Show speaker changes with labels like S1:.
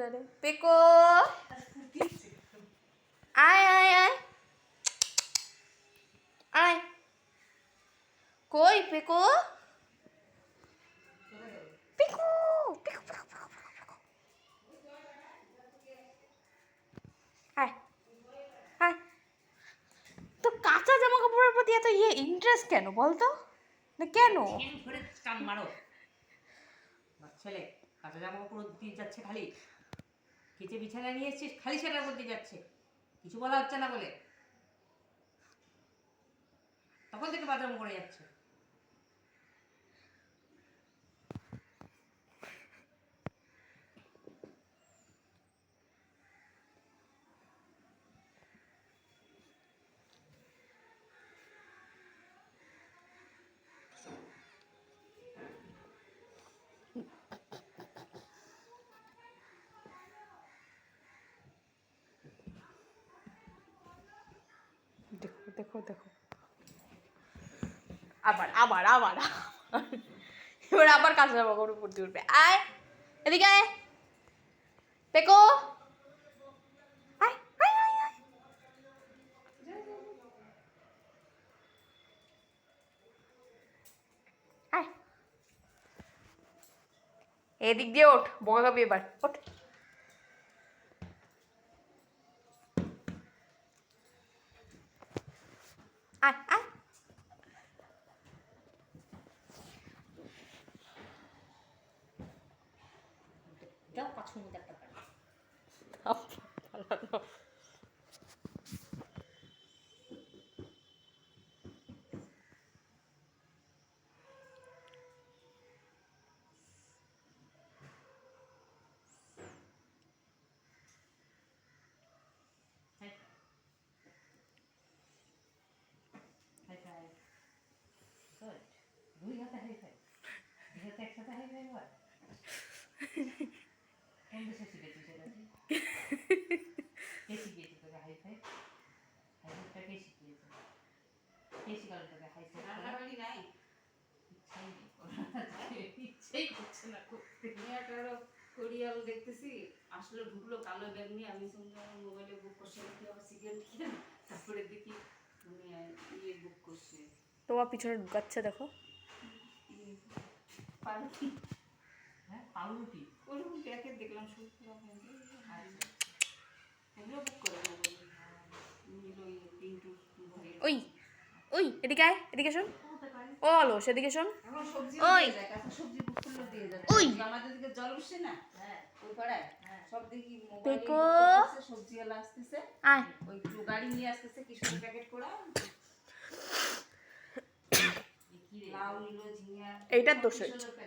S1: জানে। পেকো! আয় আয় আয়। আয়। কই পেকো? পেকো পেকো পেকো পেকো তো কাঁচা জামা কাপড়ের প্রতি এত ইয়ে ইন্টারেস্ট কেন বলতো না কেন?
S2: মারো। ছেলে কাঁচা জামা কাপড় দিয়ে যাচ্ছে খালি। কেচে বিছানা নিয়ে এসছিস, খালি সেটার মধ্যে যাচ্ছে। কিছু বলা হচ্ছে না বলে। তখন থেকে বাথরুম করে যাচ্ছে।
S1: দেখো দেখো। আবার আবার আবার এবার আবার কাঁচা জামা কাপড় পরতে উঠবে। আয়, এদিকে আয়। পেকো। এদিক দিয়ে ওঠ, বকা খাবি এবার। ওঠ। আয় আয়
S2: যাও পাঁচ মিনিট একটা দুই হাতে হাই ফাই দুই হাতে একসাথে হাই ফাই হয়। কোন দেশে শিখেছিস এটা কে? শিখিয়েছে তোকে হাই ফাই হাই ফাইটা কে শিখিয়েছে? কে শিখালো তোকে হাই ফাই
S3: রান্নাবাড়ি নাই।
S2: ইচ্ছাই নেই। করার করছে না করতে।
S3: মেয়েটারও কোরিয়াল দেখতেছি। আসলে ঢুকলো কালো ব্যাগ নিয়ে। আমি আমার মোবাইলে বুক করছি দেখি আবার সিগারেট খেয়ে তারপরে দেখি উনি ইয়ে বুক করছে।
S1: তোমার পিছনে ঢুকাচ্ছে দেখো।
S3: পাউরুটি
S2: হ্যাঁ পাউরুটি
S3: ওরকম প্যাকেট দেখলাম শুকনো এগুলো বুক করে
S1: ওই ওই এদিকে আয় এদিকে শোন। ও আলো সেদিকে শোন। ওই। ওই।
S3: আমাদের দিকে জল উঠছে না?
S2: হ্যাঁ।
S3: ওই পাড়ায়? সব দেখি মোবাইলে
S1: দেখো।
S3: সবজি আসতেছে।
S1: আয়।
S3: ওই গাড়ি নিয়ে আসতেছে কি প্যাকেট করা লাউ নিল
S1: এইটার দোষ
S3: প্যাকেট